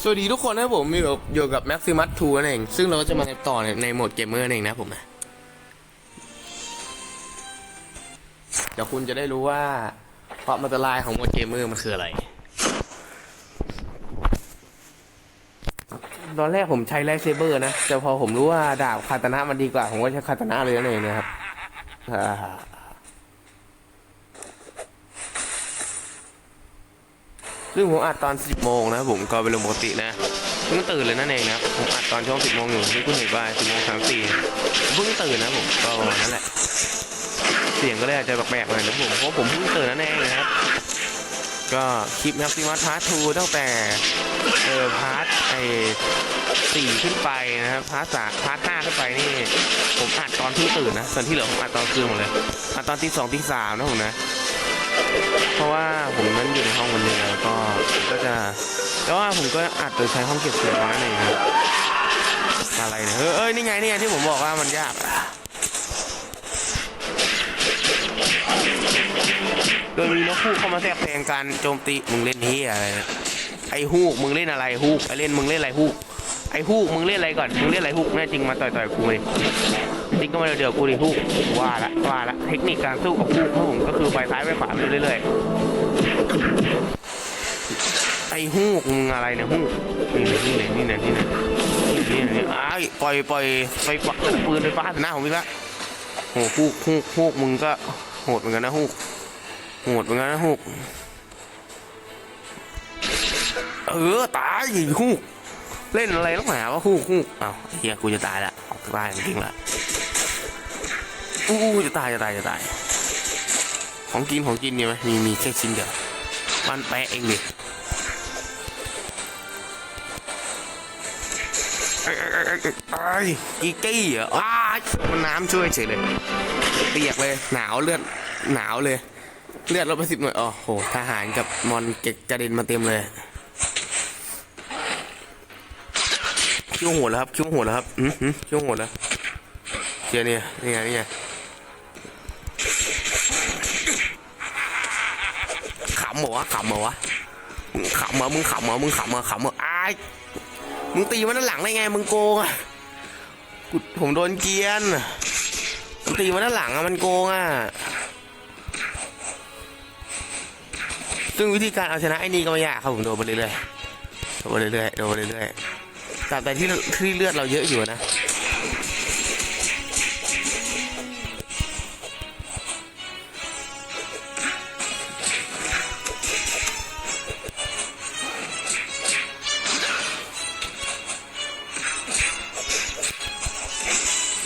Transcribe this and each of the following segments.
สวัสดีทุกคนนะผมอยู่กับอยู่กับ Maximus 2นั่นเอง ซึ่งเราก็จะมาต่อในในโหมดเกมเมอร์นั่นเองนะผมนะเดี๋ยวคุณจะได้รู้ว่าความอันตรายของโหมดเกมเมอร์มันคืออะไร ตอนแรกผมใช้ไลท์เซเบอร์นะ แต่พอผมรู้ว่าดาบคาตานะมันดีกว่า ผมก็ใช้คาตานะเลยนั่นเองนะครับอ่า ซึ่งผมอัดตอน 10 โมงนะผมก็เป็นเรื่องปกตินะเพิ่งตื่นเลยนั่นเองนะครับผมอัดตอนช่วง 10 โมงอยู่ที่คุณเห็นว่า10โมง34ผมเพิ่งตื่นนะผมก็ประมาณนั้นแหละ เสียงก็เลยอาจจะแปลกๆหน่อยนะผมเพราะผมเพิ่งตื่นนั่นเองนะครับ ก็คลิปนะครับซีมัสพาร์ททูตั้งแต่เออพาร์ทไอสี่ขึ้นไปนะครับพาร์ทสามพาร์ทห้าขึ้นไปนี่ผมอัดตอนเพิ่งตื่นนะส่วนที่เหลือผมอัดตอนคืนหมดเลยอัดตอนที่สองที่สามนะผมนะ เพราะว่าผมนั้นอยู่ในห้องคนเดียวแล้วก็ก็จะแต่ว่าผมก็อาจจะใช้ห้องเก็บเสียงไว้นั่นเองครับอะไรเนี่ยเอ้ยนี่ไงนี่ไงที่ผมบอกว่ามันยากอะโดยมีนกฮูกเข้ามาแทรกแซงการโจมตีมึงเล่นนี้ยอะไรไอ้ฮูกมึงเล่นอะไรฮูกไอ้เล่นมึงเล่นอะไรฮูกไอ้ฮูกมึงเล่นอะไรก่อนมึงเล่นอะไรฮูกแน่จริงมาต่อยต่อยกูเลย จริงก็มาเดี๋ยวกูดิฮูกว่าละว่าละเทคนิคการสู้กับฮูกของผมก็คือไปซ้ายไปขวาไปเรื่อยๆไอ้ฮูกมึงอะไรเนี่ยฮูกนี่นี่นี่นี่นี่นี่นี่นี่ไอ้ายปล่อยปล่อยไปปะปืนไฟฟ้าส่หน้าผมอีกละโหฮูกฮูกฮูกมึงก็โหดเหมือนกันนะฮูกโหดเหมือนกันนะฮูกเออตายฮูกเล่นอะไรลักหาวะฮูกฮูกอ้าวเฮียกูจะตายละตายจริงละ อู้จะตายจะตายจะตาย ของกินของกินมีไหมมีมีแค่ชิ้นเดียวมันแปะเองดิไอ้ไอ้กีกี้เหรออ้ามันน้ำช่วยเฉยเลยเปียกเลย หนาวเลือดหนาวเลย เลือดลดไปสิบหน่วยอ๋อโหทหารกับมอนเก็กกระเด็นมาเต็มเลย คิ้วโหดแล้วครับ คิ้วโหดแล้วครับอืมอืมคิ้วโหดแล้วเจียเนี่ยนี่ไงนี่ไงำเหรอวะขำเหรอวะมึงขำเหรอมึงขำเหรอมึงขำเหรอขำเหรออ้มึงตีมันด้านหลังได้ไงมึงโกงอะกูผมโดนเกียนมึงตีมันด้านหลังอะมันโกงอะซึ่งวิธีการเอาชนะไอ้นี่ก็ไม่ยากครับผมโดนไปเรื่อยๆโดนไปเรื่อยๆโดนไปเรื่อยๆตราบใดที่ที่เลือดเราเยอะอยู่นะ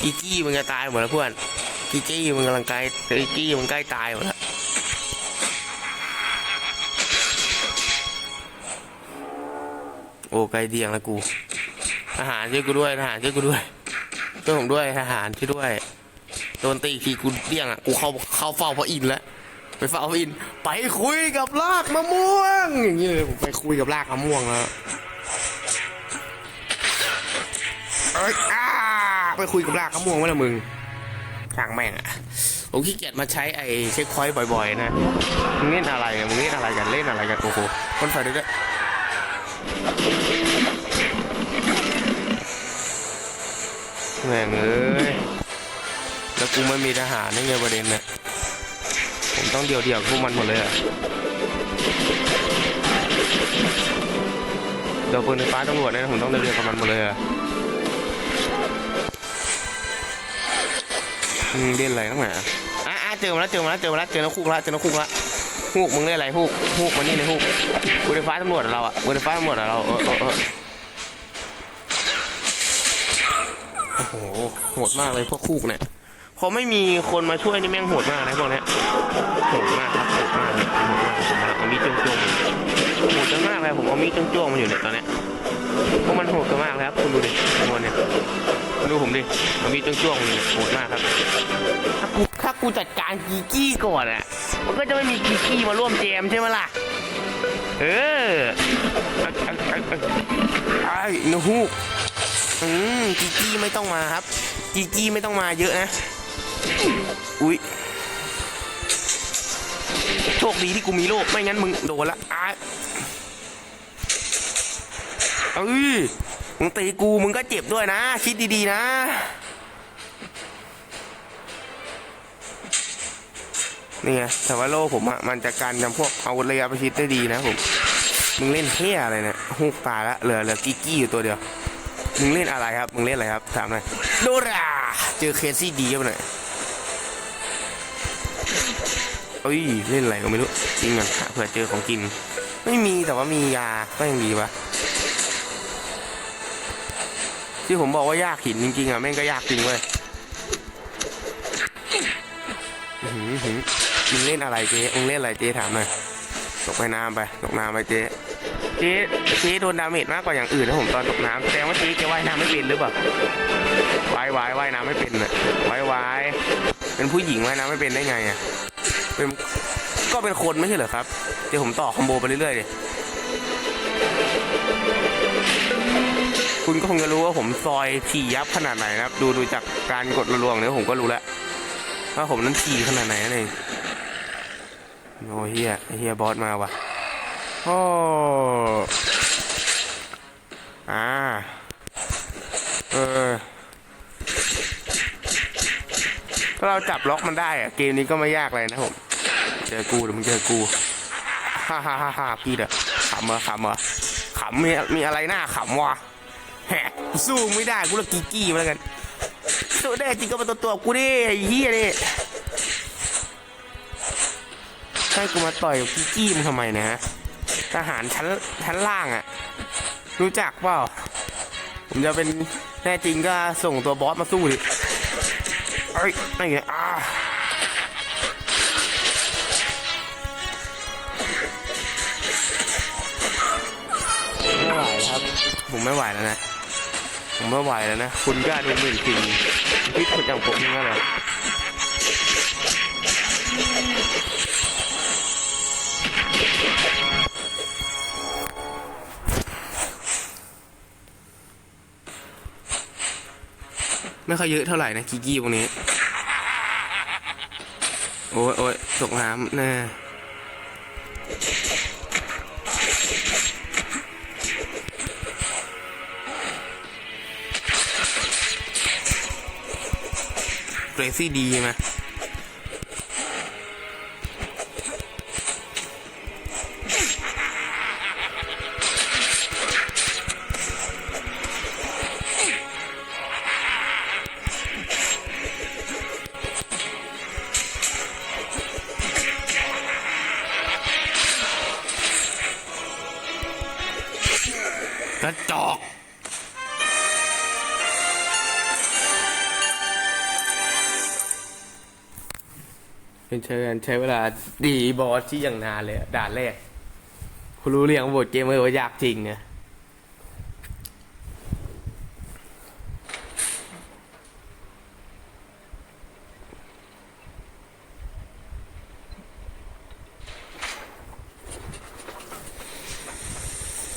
กีกี้มึงจะตายหมดแล้วเพื่อนกีกี้มึงกำลังใกล้กีกี้มึงใกล้ตายหมดแล้วโอ้ใกลเดียงแล้วกูทหารช่วยกูด้วยทหารช่วยกูด้วยช่วยผมด้วยทหารช่วยด้วยโดนตีอีกทีกูเดียงอะกูเข้าเข้าเฝ้าพระอินทร์แล้วไปเฝ้าพระอินทร์ไปคุยกับรากมะม่วงอย่างนี้ยผมไปคุยกับรากมะม่วงแล้วเอ้ยอ้า ไปคุยกับลากขม่วงไว้ละมึงช่างแม่งอะผมขี้เกียจมาใช้ไอ้เช็คพอยต์บ่อยๆนะมึงเล่นอะไรเนี่ยมึงเล่นอะไรกันเล่นอะไรกันโอ้โหคนไฟด้วยด้วยแม่งเอ้ยแล้วกูไม่มีทหารนี่ไงประเด็นเนี่ยผมต้องเดี่ยวเดี่ยวๆพวกมันหมดเลยอะเดี๋ยวปืนไฟฟ้าตำรวจเนี่ยผมต้องเดี่ยวๆกับมันหมดเลยอะ มึงเล่นอะไรตั้งแต่อะอะเจอมาแล้วเจอมาแล้วเจอมาแล้วเจอนกคุกแล้วเจอนกคุกแล้วฮูกมึงเล่นอะไรฮูกฮูกมานี่เลยฮูกกูไฟฟ้าตำรวจเราอะกูไฟฟ้าตำรวจเราเออเออเออโอ้โหโหดมากเลยพวกคุกเนี่ยพอไม่มีคนมาช่วยนี่แม่งโหดมากนะพวกเนี้ยโหดมากครับโหดมากเลยโหดมากผมเอามีดจ้วงจ้วงโหดจังมากเลยผมเอามีดจ้วงจ้วงมาอยู่เนี่ยตอนเนี้ยพวกมันโหดกันมากเลยครับคุณดูดิทุกคนเนี่ย ดูผมดิ มันมีจ้วงๆเลยโหดมากครับ ถ้ากูถ้ากูจัดการกีกี้ก่อนอะมันก็จะไม่มีกีกี้มาร่วมเจมใช่ไหมล่ะ เออไอ้หนูฮูกอืมกีกี้ไม่ต้องมาครับ กีกี้ไม่ต้องมาเยอะนะ อุ้ยโชคดีที่กูมีโลกไม่งั้นมึงโดนละอ้าเอ้ย มึงตีกูมึงก็เจ็บด้วยนะ คิดดีๆนะ นี่ไงแต่ว่าโล่ผมอะมันจะกันจำพวกอาวุธระยะประชิดได้ดีนะผม มึงเล่นเท่อะไรเนี่ยหูกตาละเหลือเหลือกิกกี้อยู่ตัวเดียว มึงเล่นอะไรครับ มึงเล่นอะไรครับ ถามหน่อยโดราเจอเคซี่ดีเข้าไปหน่อยเอ้ย เล่นอะไรก็ไม่รู้จริงอะเผื่อเจอของกิน ไม่มีแต่ว่ามียาก็ยังดีวะ ที่ผมบอกว่ายากหินจริงๆอะแม่งก็ยากจริงเว้ยหือหืมึงเล่นอะไรเจ๊มึงเล่นอะไรเจ๊ถามหน่อยตกไปน้ำไปตกน้ำไปเจ๊เจ๊เจ๊โดนดาเมจมากกว่าอย่างอื่นนะผมตอนตกน้ำแสดงว่าเจ๊แกว่ายน้ำไม่เป็นหรือเปล่าว่ายว่ายว่ายน้ำไม่เป็นน่ะว่ายว่ายเป็นผู้หญิงว่ายน้ำไม่เป็นได้ไงอะเป็นก็เป็นคนไม่ใช่เหรอครับ เดี๋ยวผมต่อคอมโบไปเรื่อยๆดิ คุณก็คงจะรู้ว่าผมซอยถี่ยับขนาดไหนนะครับ ดูดูจากการกดรัวๆเนี่ยผมก็รู้แล้วว่าผมนั้นถี่ขนาดไหนนั่นเองโอ้เฮียเฮียบอสมาว่ะโอ้อ่าเออถ้าเราจับล็อกมันได้อะเกมนี้ก็ไม่ยากเลยนะผมเจอกูเดี๋ยวมึงเจอกูฮ่าฮ่าฮ่าฮ่าพี่เด้อขำเหรอขำเหรอขำมีมีอะไรน่าขำวะ สู้ไม่ได้กูละกีกี้มาแล้วกันสู้ได้จริงก็มาตัวตัวกูดิไอ้เหี้ยดิให้กูมาต่อยกับกีกี้มึงทำไมเนะฮะทหารชั้นชั้นล่างอะรู้จักเปล่าผมจะเป็นแน่จริงก็ส่งตัวบอสมาสู้ดิเอ้ยไม่ไงอ่าไม่ไหวครับ ผมไม่ไหวแล้วนะ ผมไม่ไหวแล้วนะ คุณกล้าดูหมื่นจริงพิษคนอย่างผมนี่ก็เลยไม่ค่อยเยอะเท่าไหร่นะกีกี้พวกนี้ โอ้ยโอ้ยตกน้ำแน่ เกรซี่ดีไหมกระจอก เป็นเชิญใช้เวลาดีบอสที่อย่างนานเลยด่านแรก คุณรู้เรื่องบทเกมเลยว่ายากจริงไง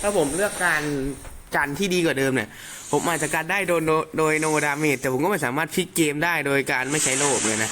ถ้าผมเลือกการกันที่ดีกว่าเดิมเนี่ย ผมอาจจะกันได้โดยโดยโนดาเมจแต่ผมก็ไม่สามารถพลิกเกมได้โดยการไม่ใช้โลบเลยนะ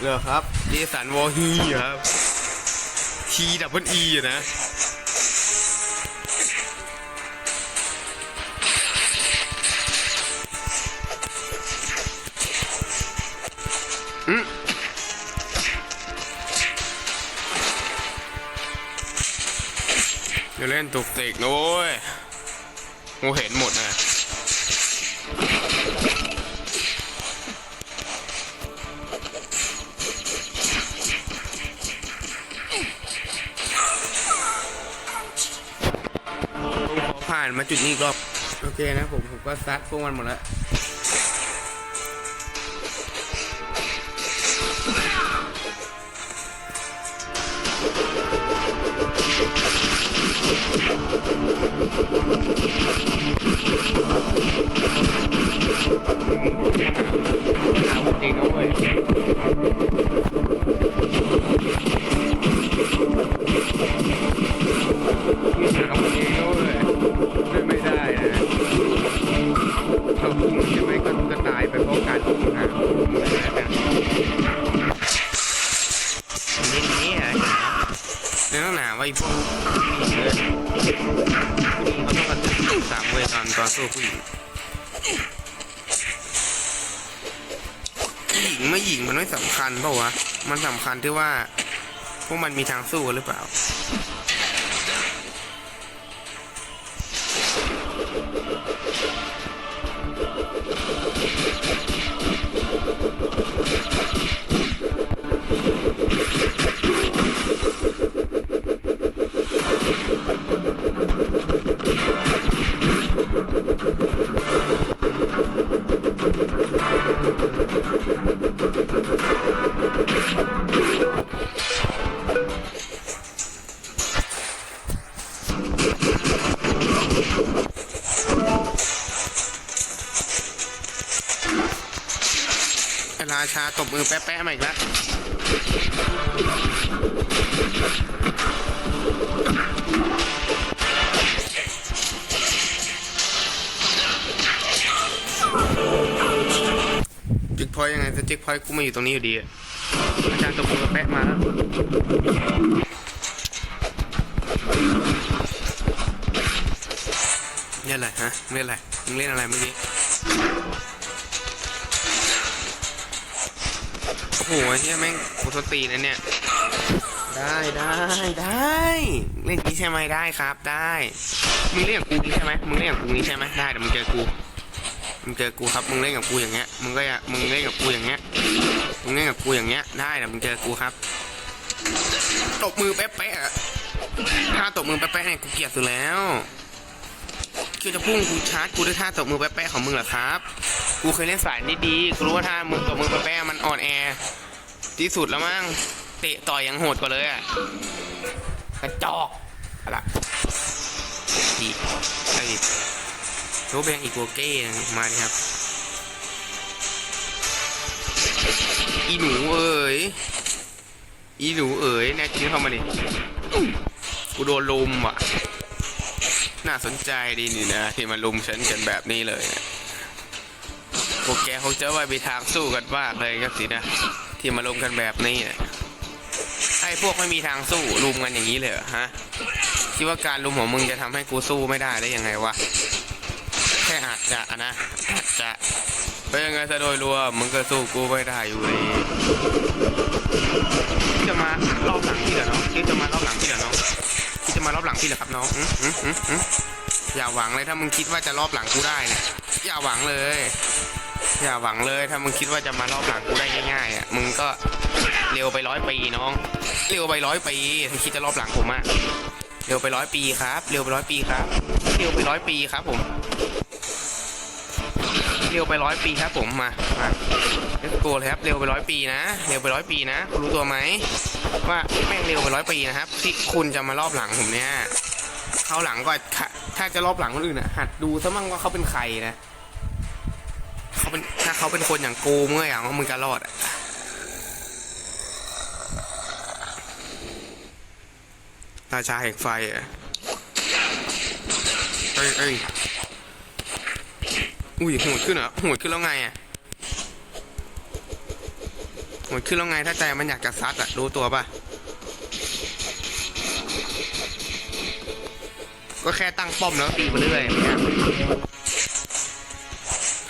เหรอครับเจสันโวฮีครับทีดับเบิลอีนะอืมจะเล่นตุกติกนะโว้ยกูเห็นหมดนะ มาจุดนี้อีกรอบ โอเคนะผมผมก็ซัดพวกมันหมดแล้วหาจริงนะเว้ เรื่องหนาว่าไว้พวกเลยผู้หญิงเขาต้องกันสามเวตอนตอนสู้ผู้หญิงหญิงไม่หญิงมันไม่สำคัญเปล่าวะ มันสำคัญที่ว่า พวกมันมีทางสู้หรือเปล่า ตบมือแป๊ะๆมาอีกแล้วจิกพอยยังไงถ้าจิกพอยกูมาอยู่ตรงนี้อยู่ดีอาจารย์ตบมือแป๊ะมาแล้วเล่นอะไรฮะเล่นอะไรมึงเล่นอะไรเมื่อกี้ โอ้โหเฮียแม่งกูทตีนะเนี่ย ได้ได้ได้เล่นนี้ใช่ไหมได้ครับได้ มึงเล่นกับกูนี้ใช่ไหมมึงเล่นกับกูนี้ใช่ไหมได้เดี๋ยวมึงเจอกู มึงเจอกูครับ มึงเล่นกับกูอย่างเงี้ย มึงก็อย่ามึงเล่นกับกูอย่างเงี้ย มึงเล่นกับกูอย่างเงี้ย ได้เดี๋ยวมึงเจอกูครับ ตบมือแป๊ะๆอะถ้าตบมือแป๊ะๆเนี่ยกูเกลียดสุดแล้วคือจะพุ่งกูชาร์จกูด้วยท่าตบมือแป๊ะๆของมึงเหรอครับ กูเคยเล่นสายนี้ดี กูรู้ว่าท่ามือตบมือแป๊ะๆมันอ่อนแอ ที่สุดแล้วมั้งเตะต่อยยังโหดกว่าเลยอะกระจอกอะไรดีไอ้โชว์แบงอีกโกเก้มาดิครับ อีหนูเอ๋ยอีหนูเอ๋ยแน่จริงเข้ามาดิกูโดนลุมว่ะ น่าสนใจดีนี่นะ ที่มาลุมฉันกันแบบนี้เลยนะพวกแกคงจะว่ามีทางสู้กันมากเลยครับสินะ ที่มาลุมกันแบบนี้นะไอ้พวกไม่มีทางสู้ลุมกันอย่างนี้เลยฮะคิดว่าการลุมของมึงจะทำให้กูสู้ไม่ได้ได้ยังไงวะแค่อาจจะนะอาจจะเป็นยังไงซะโดยรวมมึงก็สู้กูไม่ได้อยู่ดีจะมารอบหลังพี่เหรอน้องคิดจะมารอบหลังพี่เหรอน้องคิดจะมารอบหลังพี่เหรอครับน้องอืมอืมอืมอืมอย่าหวังเลยถ้ามึงคิดว่าจะรอบหลังกูได้เนี่ยอย่าหวังเลย อย่าหวังเลยถ้ามึงคิดว่าจะมารอบหลังกูได้ง่ายๆอะมึงก็เร็วไปร้อยปีน้อง เร็วไปร้อยปีถ้าคิดจะรอบหลังผมอะเร็วไปร้อยปีครับ เร็วไปร้อยปีครับ เร็วไปร้อยปีครับผม เร็วไปร้อยปีครับผมมามาเลสโกเลยครับเร็วไปร้อยปีนะ เร็วไปร้อยปีนะคุณรู้ตัวไหมว่าแม่งเร็วไปร้อยปีนะครับ ที่คุณจะมารอบหลังผมเนี่ยเขาหลังก็ถ้าถ้าจะรอบหลังคนอื่นอะหัดดูซะมั่งว่าเขาเป็นใครนะ เป็นถ้าเขาเป็นคนอย่างกูเมื่ออย่างว่ามึงจะรอดอะราชาแห่งไฟอะเอ้ยเอ้ยอุ้ยโหดขึ้นเหรอโหดขึ้นแล้วไงอะหมดขึ้นแล้วไงถ้าใจมันอยากจะซัดอะรู้ตัวปะก็แค่ตั้งป้อมแล้วตีไปเรื่อย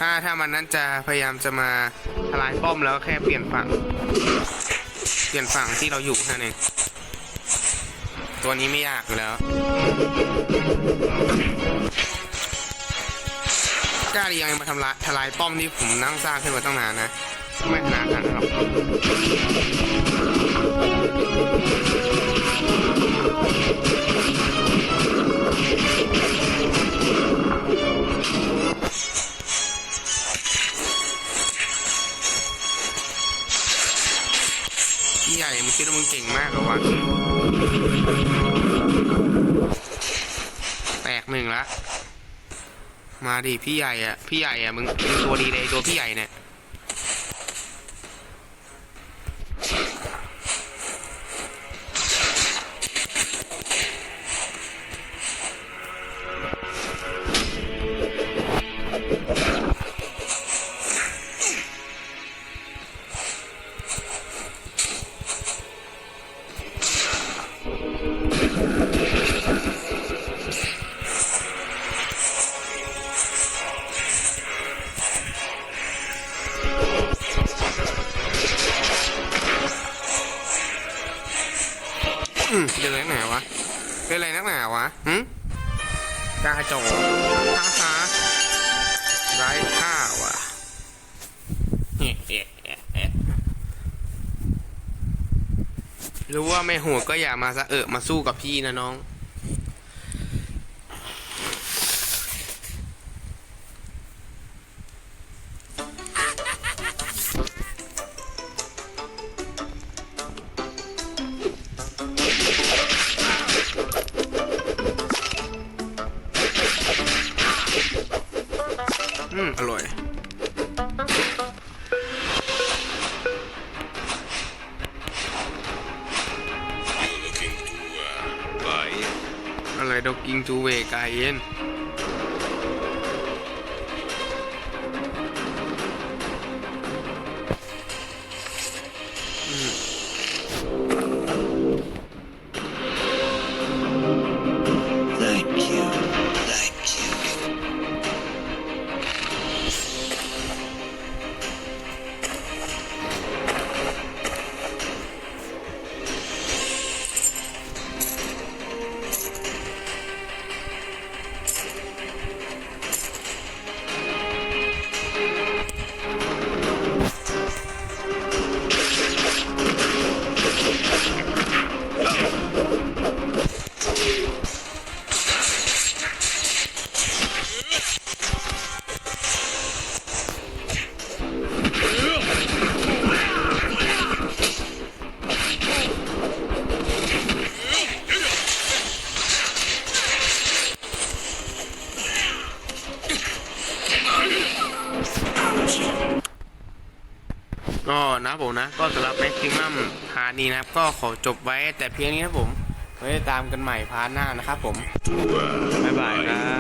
ถ้าถ้ามันนั้นจะพยายามจะมาทลายป้อมแล้วแค่เปลี่ยนฝั่ง เปลี่ยนฝั่งที่เราอยู่แค่นั้นเองตัวนี้ไม่ยากอยู่แล้วกล้าดียังมาทำลายทลายป้อมที่ผมนั่งสร้างขึ้นมาตั้งนานนะ ไม่ขนาดนั้นหรอก ดิพี่ใหญ่อะพี่ใหญ่อะมึงมึงตัวดีเลยตัวพี่ใหญ่เนี่ย รู้ว่าไม่โหดก็อย่ามาสะเอะมาสู้กับพี่นะน้อง ก็สำหรับแม็กซิมัมพาร์ทนี้นะครับ ก็ขอจบไว้แต่เพียงนี้ครับผมไว้ตามกันใหม่พาร์ทหน้านะครับผม บ๊ายบายครับ